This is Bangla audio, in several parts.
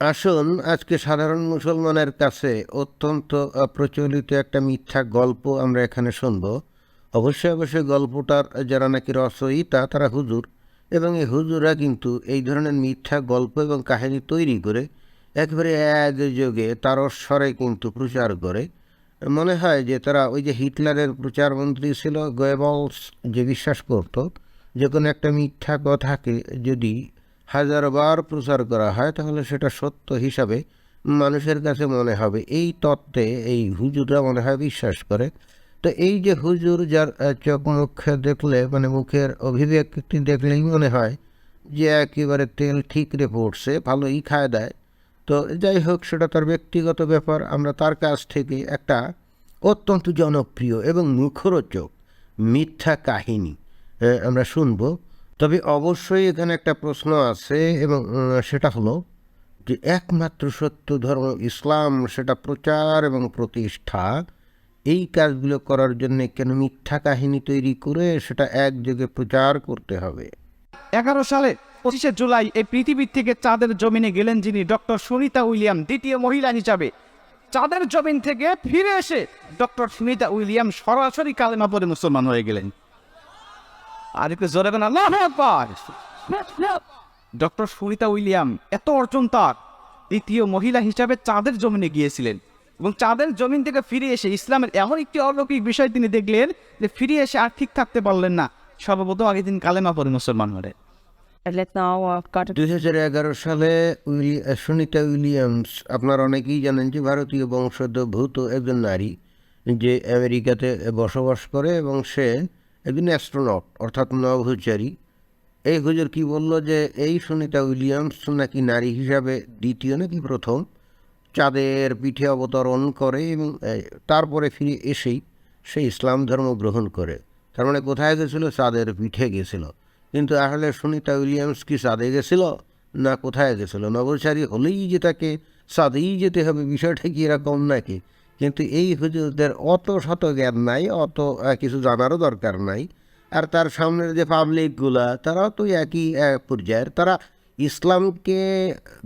আসুন, আজকে সাধারণ মুসলমানের কাছে অত্যন্ত প্রচলিত একটা মিথ্যা গল্প আমরা এখানে শুনব। অবশ্যই অবশ্যই গল্পটার যারা নাকি রচয়িতা তারা হুজুর। এবং এই হুজুরা কিন্তু এই ধরনের মিথ্যা গল্প এবং কাহিনী তৈরি করে একবারে এক যোগে তারস্বরে কিন্তু প্রচার করে। মনে হয় যে তারা ওই যে হিটলারের প্রচারমন্ত্রী ছিল, গোয়েবলস, যে বিশ্বাস করত, যে কোনো একটা মিথ্যা কথাকে যদি হাজারবার প্রচার করা হয়, তাহলে সেটা সত্য হিসাবে মানুষের কাছে মনে হবে। এই তত্ত্বে, এই হুজুররা মনে হয় বিশ্বাস করে। তো এই যে হুজুর যার চোখ মুখ দেখলে মানে মুখের অভিব্যক্তি দেখলেই মনে হয় যে একেবারে তেল ঠিকরে পড়ছে ভালোই খায় দেয়। তো যাই হোক, সেটা তার ব্যক্তিগত ব্যাপার। আমরা তার কাছ থেকে একটা অত্যন্ত জনপ্রিয় এবং মুখরোচক মিথ্যা কাহিনী আমরা শুনব। তবে অবশ্যই এখানে একটা প্রশ্ন আছে এবং সেটা হলো যে একমাত্র সত্য ধর্ম ইসলাম, সেটা প্রচার এবং প্রতিষ্ঠা, এই কাজগুলো করার জন্য কেন মিথ্যা কাহিনী তৈরি করে সেটা একযোগে প্রচার করতে হবে? এগারো সালে পঁচিশে জুলাই এই পৃথিবীর থেকে চাঁদের জমিনে গেলেন যিনি ডক্টর সুনিতা উইলিয়াম, দ্বিতীয় মহিলা হিসাবে। চাঁদের জমিন থেকে ফিরে এসে ডক্টর সুনিতা উইলিয়াম সরাসরি কালেমা পরে মুসলমান হয়ে গেলেন। আর একটু জোরে কোন ডক্টর সুনিতা উইলিয়াম, এত অর্জন তার। দ্বিতীয় মহিলা হিসাবে চাঁদের জমিনে গিয়েছিলেন এবং চাঁদের জমিন থেকে ফিরে এসে ইসলামের এমন একটি অলৌকিক বিষয় তিনি দেখলেন যে ফিরে এসে আর ঠিক থাকতে পারলেন না। সর্বপ্রথম আগে তিনি কালেমা পরে মুসলমান to দুই হাজার এগারো সালে সুনিতা উইলিয়ামস, আপনার অনেকেই জানেন যে ভারতীয় বংশোদ্ভূত একজন নারী যে আমেরিকাতে বসবাস করে এবং সে একজন অ্যাস্ট্রোনট, অর্থাৎ নভোচারী, এই হুজুর কি বলল যে, এই সুনিতা উইলিয়ামস নাকি নারী হিসাবে দ্বিতীয় নাকি প্রথম? চাঁদের পিঠে অবতরণ করে এবং তারপরে ফিরে এসেই সে ইসলাম ধর্ম গ্রহণ করে। তার মানে কোথায় গেছিল? চাঁদের পিঠে গেছিল। কিন্তু আসলে সুনিতা উইলিয়ামস কি চাঁদে গেছিল? না, কোথায় গেছিল? নবচারী হলেই যে তাকে, চাঁদেই যেতে হবে, বিষয়টা কি এরকম নাকি? কিন্তু এই হুজুরদের অত শত জ্ঞান নাই, অত কিছু জানারও দরকার নাই। আর তার সামনের যে পাবলিকগুলা, তারাও তো একই পর্যায়ের। তারা ইসলামকে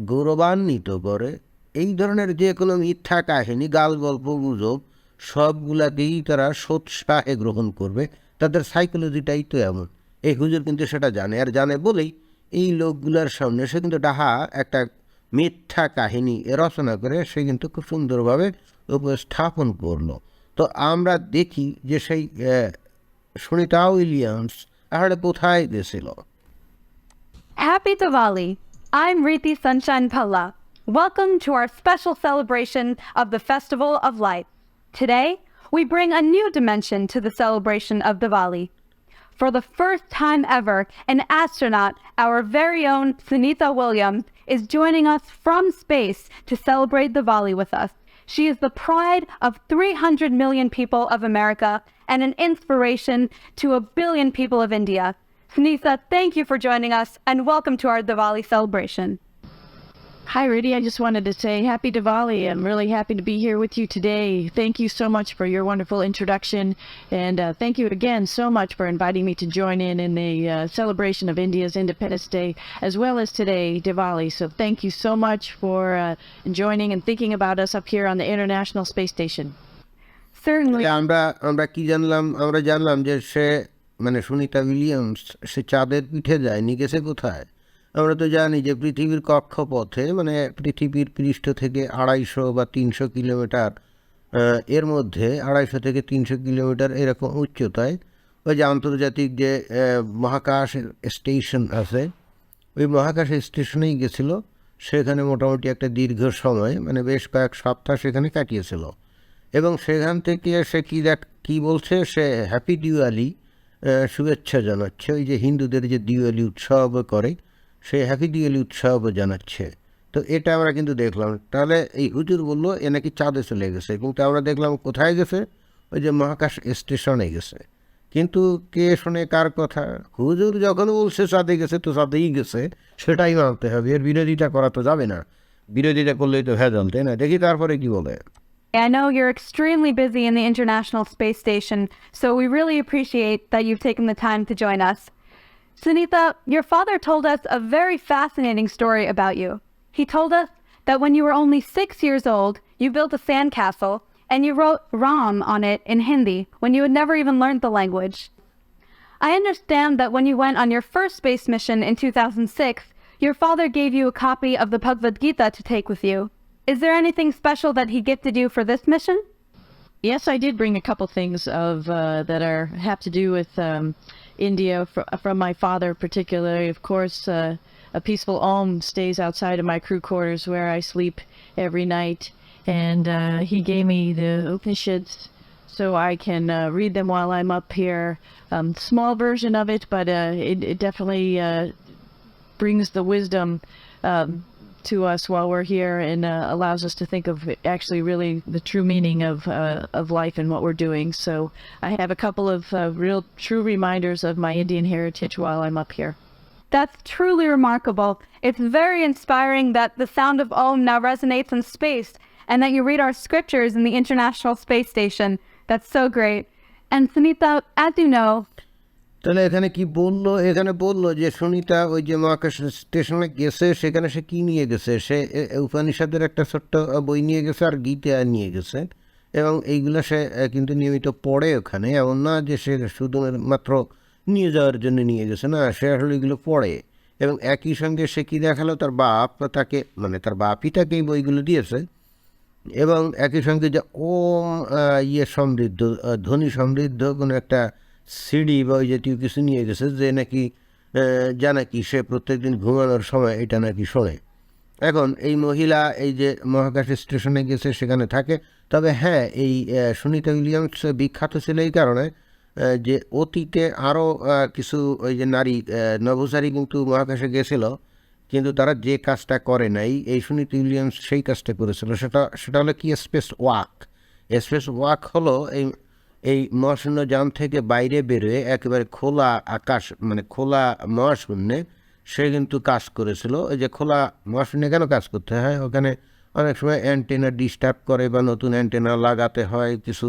গৌরবান্বিত করে। এই ধরনের যে কোনো মিথ্যা কাহিনী গাল গল্প গুজব, সবগুলাকেই তারা সোৎসাহে গ্রহণ করবে। তাদের সাইকোলজিটাই তো এমন। এই হুজুর কিন্তু সেটা জানে। আর জানে বলেই এই লোকগুলার সামনে সে কিন্তু ডাহা একটা মিথ্যা কাহিনী রচনা করে। সে কিন্তু খুব সুন্দরভাবে উপস্থাপন করলো তো আমরা দেখি যে সেই আহ, সুনিতা উইলিয়ামস আসলে কোথায় গেছিল Happy Diwali! I'm Riti Sunshine Palla. Welcome to our special celebration of the Festival of Light. Today, we bring a new dimension to the celebration of Diwali. For the first time ever, an astronaut, our very own Sunitha Williams, is joining us from space to celebrate Diwali with us. She is the pride of 300 million people of America and an inspiration to a billion people of India. Sunitha, thank you for joining us and welcome to our Diwali celebration. Hi, Rudy. I just wanted to say happy Diwali. I'm really happy to be here with you today. Thank you so much for your wonderful introduction. And uh, thank you again so much for inviting me to join in in the uh, celebration of India's Independence Day, as well as today, Diwali. So thank you so much for uh, joining and thinking about us up here on the International Space Station. Certainly. আমরা আমরা কি জানলাম আমরা জানলাম যে সে মানে সুনিতা উইলিয়ামস সে চাঁদের পিঠে যায়নি গেছে কোথায় আমরা তো জানি যে পৃথিবীর কক্ষপথে মানে পৃথিবীর পৃষ্ঠ থেকে আড়াইশো বা তিনশো কিলোমিটার এর মধ্যে আড়াইশো থেকে তিনশো কিলোমিটার এরকম উচ্চতায় ওই যে আন্তর্জাতিক যে মহাকাশ স্টেশন আছে, ওই মহাকাশ স্টেশনেই গেছিল। সেখানে মোটামুটি একটা দীর্ঘ সময় মানে বেশ কয়েক সপ্তাহ সেখানে কাটিয়েছিল। এবং সেখান থেকে সে কী দেখ, কী বলছে, সে হ্যাপি দিওয়ালি শুভেচ্ছা জানাচ্ছে। ওই যে হিন্দুদের যে দিওয়ালি উৎসব করে সেই হ্যাপি দিওয়ালি উৎসব জানাচ্ছে। তো এটা আমরা কিন্তু দেখলাম। তাহলে এই হুজুর বলল এ নাকি চাঁদে চলে গেছে। কিন্তু আমরা দেখলাম কোথায় গেছে? ওই যে মহাকাশ স্টেশনে গেছে। কিন্তু কে শোনে কার কথা? হুজুর যখন বলছে চাঁদে গেছে তো চাঁদেই গেছে। সেটাই মানতে হবে। এর বিরোধিতা করা তো যাবে না। বিরোধিতা করলেই তো ভেজাল তাই না? দেখি তারপরে কি বলে। I know you're extremely busy in the International Space Station, so we really appreciate that you've taken the time to join us. Sunitha, your father told us a very fascinating story about you. He told us that when you were only six years old, you built a sandcastle and you wrote Ram on it in Hindi when you had never even learned the language. I understand that when you went on your first space mission in 2006, your father gave you a copy of the Bhagavad Gita to take with you. Is there anything special that he gifted you for this mission? Yes, I did bring a couple things of uh, that are have to do with um, India fr- from my father, particularly. Of course, uh, a peaceful Om stays outside of my crew quarters where I sleep every night, and uh, he gave me the Upanishads so I can uh, read them while I'm up here. Um, small version of it, but uh, it, it definitely uh, brings the wisdom um, to us while we're here and uh, allows us to think of actually really the true meaning of uh, of life and what we're doing. So I have a couple of uh, real true reminders of my Indian heritage while I'm up here. That's truly remarkable. It's very inspiring that the sound of Om now resonates in space and that you read our scriptures in the International Space Station. That's so great. And Sunita, as you know, তাহলে এখানে কি বলল? এখানে বলল যে সুনিতা ওই যে মহাকাশ স্টেশনে গেছে, সেখানে সে কি নিয়ে গেছে? সে উপনিষদের একটা ছোট্ট বই নিয়ে গেছে আর গীতা নিয়ে গেছে। এবং এইগুলো সে কিন্তু নিয়মিত পড়ে ওখানে। এমন না যে সে শুধু মাত্র নিয়ে যাওয়ার জন্য নিয়ে গেছে, না, সে আসলে এগুলো পড়ে। এবং একই সঙ্গে সে কি দেখাল? তার বাপ তাকে মানে তার বাপই তাকে এই বইগুলো দিয়েছে। এবং একই সঙ্গে যে ওম ইয়ে সমৃদ্ধ ধ্বনি সমৃদ্ধ কোনো একটা সিডি বা ওই জাতীয় কিছু নিয়ে গেছে যে নাকি যা নাকি সে প্রত্যেকদিন ঘুমানোর সময় এটা নাকি শোনে। এখন এই মহিলা এই যে মহাকাশ স্টেশনে গেছে, সেখানে থাকে। তবে হ্যাঁ এই সুনিতা উইলিয়ামস বিখ্যাত ছিল এই কারণে যে অতীতে আরও কিছু ওই যে নারী নভোচারী কিন্তু মহাকাশে গেছিল, কিন্তু তারা যে কাজটা করে নাই, এই সুনীতি উইলিয়ামস সেই কাজটা করেছিল। সেটা সেটা হলো কি, স্পেস ওয়াক। স্পেস ওয়াক হলো এই এই মহাশূন্য যান থেকে বাইরে বেরোয় একেবারে খোলা আকাশ মানে খোলা মহাশূন্যে, সে কিন্তু কাজ করেছিল। ওই যে খোলা মহাশূন্যে কেন কাজ করতে হয়? ওখানে অনেক সময় অ্যান্টেনা ডিস্টার্ব করে বা নতুন অ্যান্টেনা লাগাতে হয়, কিছু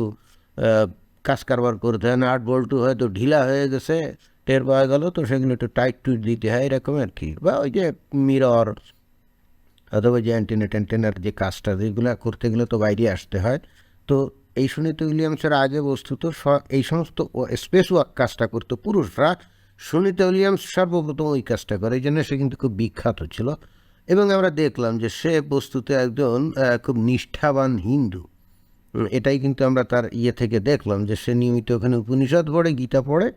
কাজ কারবার করতে হয় না আট বল্টু হয়তো ঢিলা হয়ে গেছে, টের পাওয়া গেল, তো সেগুলো একটু টাইট টুইট দিতে হয়, এরকম আর কি। বা ওই যে মিরর অথবা যে অ্যান্টেনা ট্যান্টেনার যে কাজটা যেগুলো করতে গেলে তো বাইরে আসতে হয়। তো এই সুনীত উইলিয়ামসের আগে বস্তুত এই সমস্ত স্পেস ওয়াক কাজটা করতো পুরুষরা। সুনীতা উইলিয়ামস সর্বপ্রথম ওই কাজটা করে, এই জন্য সে কিন্তু খুব বিখ্যাত ছিল। এবং আমরা দেখলাম যে সে বস্তুতে একজন খুব নিষ্ঠাবান হিন্দু। এটাই কিন্তু আমরা তার ইয়ে থেকে দেখলাম যে সে নিয়মিত ওখানে উপনিষদ পড়ে, গীতা পড়ে,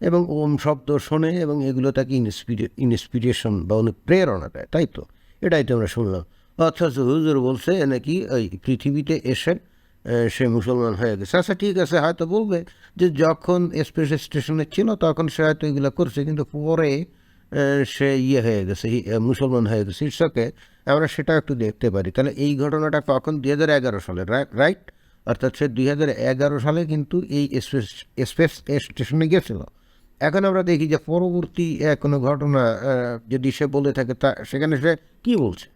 এবং ওম শব্দ শোনে, এবং এগুলো তাকে ইন্সপিরে ইন্সপিরেশন বা অনুপ্রেরণা দেয়, তাই তো? এটাই তো আমরা শুনলাম। অথচ হুজুর বলছে নাকি ওই পৃথিবীতে এসে সে মুসলমান হয়ে গেছে। আচ্ছা ঠিক আছে, হয়তো বলবে যে যখন স্পেস স্টেশনে ছিল, তখন সে হয়তো এগুলো করছে, কিন্তু পরে সে ইয়ে হয়ে গেছে মুসলমান হয়ে গেছে ঈশ্বরকে আমরা সেটা একটু দেখতে পারি। তাহলে এই ঘটনাটা কখন? দুই হাজার এগারো সালে রাইট অর্থাৎ সে দুই হাজার এগারো সালে কিন্তু এই স্পেস স্পেস স্টেশনে গেছিল। এখন আমরা দেখি যে পরবর্তী কোনো ঘটনা যদি সে বলে থাকে, তা সেখানে সে কী বলছে?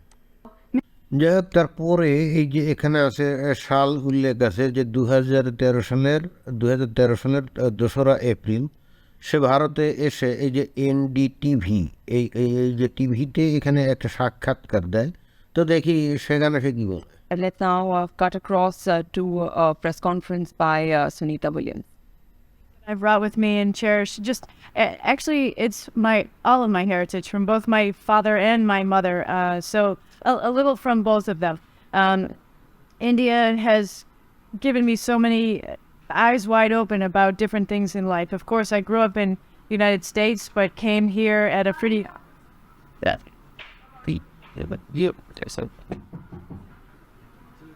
যাই হোক তারপরে এই যে এখানে আছে আহ, সাল উল্লেখ আছে যে দু হাজার তেরো সালের দু হাজার তেরো সালের আহ, দোসরা এপ্রিল সে ভারতে এসে এই যে এনডিটিভি এই এই এই যে টিভিতে এখানে একটা সাক্ষাৎকার দেয় তো দেখি সেখানে সে কী বলে And let's now uh, cut across uh, to a press conference by uh, Sunita Williams. I brought with me and cherish just a- actually it's my all of my heritage from both my father and my mother uh, so a, a little from both of them um, india has given me so many eyes wide open about different things in life of course i grew up in the united states but came here at a pretty yeah.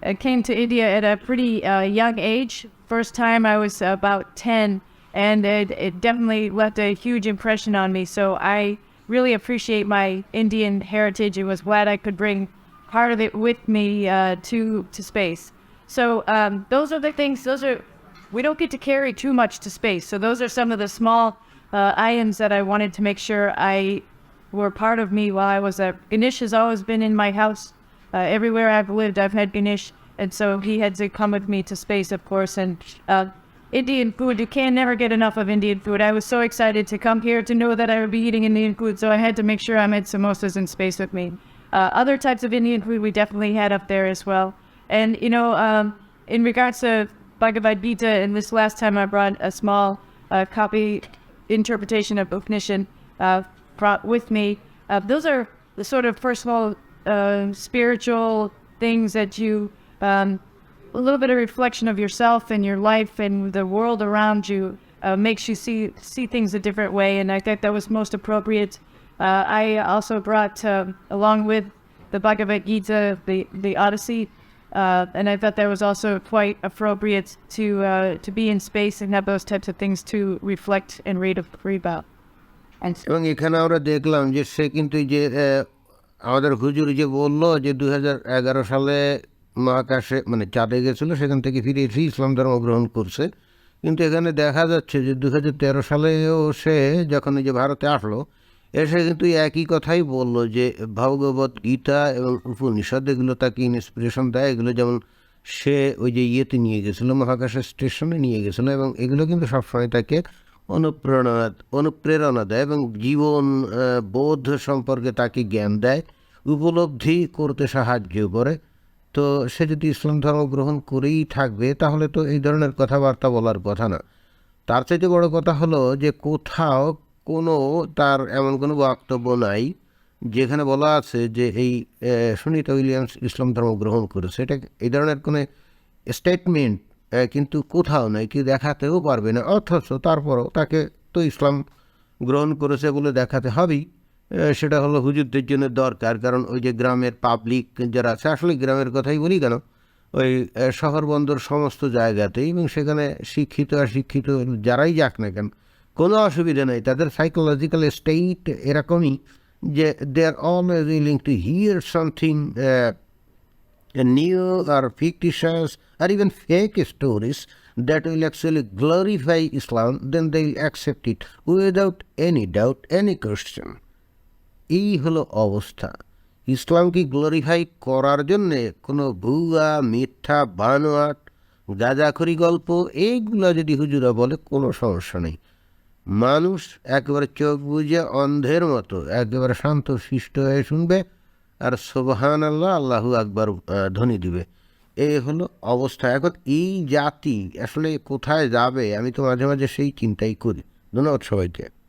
I came to India at a pretty uh, young age. First time I was about 10, and it, it definitely left a huge impression on me. So I really appreciate my Indian heritage and was glad I could bring part of it with me uh, to, to space. So um, those are the things, those are, we don't get to carry too much to space. So those are some of the small uh, items that I wanted to make sure I were part of me while I was there. Ganesh has always been in my house. Uh, everywhere I've lived, I've had Ganesh, and so he had to come with me to space, of course. And uh, Indian food, you can never get enough of Indian food. I was so excited to come here to know that I would be eating Indian food, so I had to make sure I had samosas in space with me. uh, other types of Indian food we definitely had up there as well. And you know, um, in regards to Bhagavad Gita, and this last time I brought a small uh, copy interpretation of Upanishad uh, brought with me. Uh, those are the sort of personal, uh, spiritual things that you, um, a little bit of reflection of yourself and your life and the world around you uh, makes you see see things a different way. And I think that was most appropriate. Uh, I also brought um along with the Bhagavad Gita, the the Odyssey, uh, and I thought that was also quite appropriate to uh, to be in space and have those types of things to reflect and read, read about. And এবং এখানে আমরা দেখলাম যে সে কিন্তু এই যে আহ, আমাদের হুজুর যে বললো যে দু এগারো সালে মহাকাশে মানে চাঁদে গেছিল, সেখান থেকে ফিরে এসে ইসলাম ধর্ম গ্রহণ করছে। কিন্তু এখানে দেখা যাচ্ছে যে দু হাজার তেরো সালেও সে যখন যে ভারতে আসলো, এসে কিন্তু একই কথাই বলল যে ভগবত গীতা এবং উপনিষদ, এগুলো তাকে ইন্সপিরেশন দেয়। এগুলো যেমন সে ওই যে ইয়েতে নিয়ে গেছিল মহাকাশের স্টেশনে নিয়ে গেছিল এবং এগুলো কিন্তু সবসময় তাকে অনুপ্রেরণা অনুপ্রেরণা দেয় এবং জীবন বোধ সম্পর্কে তাকে জ্ঞান দেয়, উপলব্ধি করতে সাহায্য করে। তো সে যদি ইসলাম ধর্ম গ্রহণ করেই থাকবে, তাহলে তো এই ধরনের কথাবার্তা বলার কথা না। তার চাইতে বড় কথা হলো যে কোথাও কোনো তার এমন কোনো বক্তব্য নাই, যেখানে বলা আছে যে এই সুনিতা উইলিয়ামস ইসলাম ধর্ম গ্রহণ করেছে। এটা এই ধরনের কোনো স্টেটমেন্ট কিন্তু কোথাও নেই কি দেখাতেও পারবে না। অথচ তারপরও তাকে তো ইসলাম গ্রহণ করেছে বলে দেখাতে হবেই। সেটা হলো হুজুরদের জন্য দরকার। কারণ ওই যে গ্রামের পাবলিক যারা আছে আসলে গ্রামের কথাই বলি কেন? ওই শহর বন্দর সমস্ত জায়গাতেই এবং সেখানে শিক্ষিত আর শিক্ষিত যারাই যাক না কেন কোনো অসুবিধা নেই। তাদের সাইকোলজিক্যাল স্টেট এরকমই যে they are always willing to hear something new or fictitious or even fake stories that will actually glorify Islam, then they will accept it without any doubt, any question. এই হলো অবস্থা। ইসলামকে গ্লোরিফাই করার জন্যে কোনো ভুয়া মিথ্যা বানোয়াট গাঁজাখড়ি গল্প এইগুলো যদি হুজুরা বলে কোনো সমস্যা নেই। মানুষ একেবারে চোখ বুঝে অন্ধের মতো একেবারে শান্ত শিষ্ট হয়ে শুনবে আর সোবহান আল্লাহ আল্লাহু আকবার আহ, ধ্বনি দিবে। এই হলো অবস্থা। এখন এই জাতি আসলে কোথায় যাবে আমি তো মাঝে মাঝে সেই চিন্তাই করি। ধন্যবাদ সবাইকে।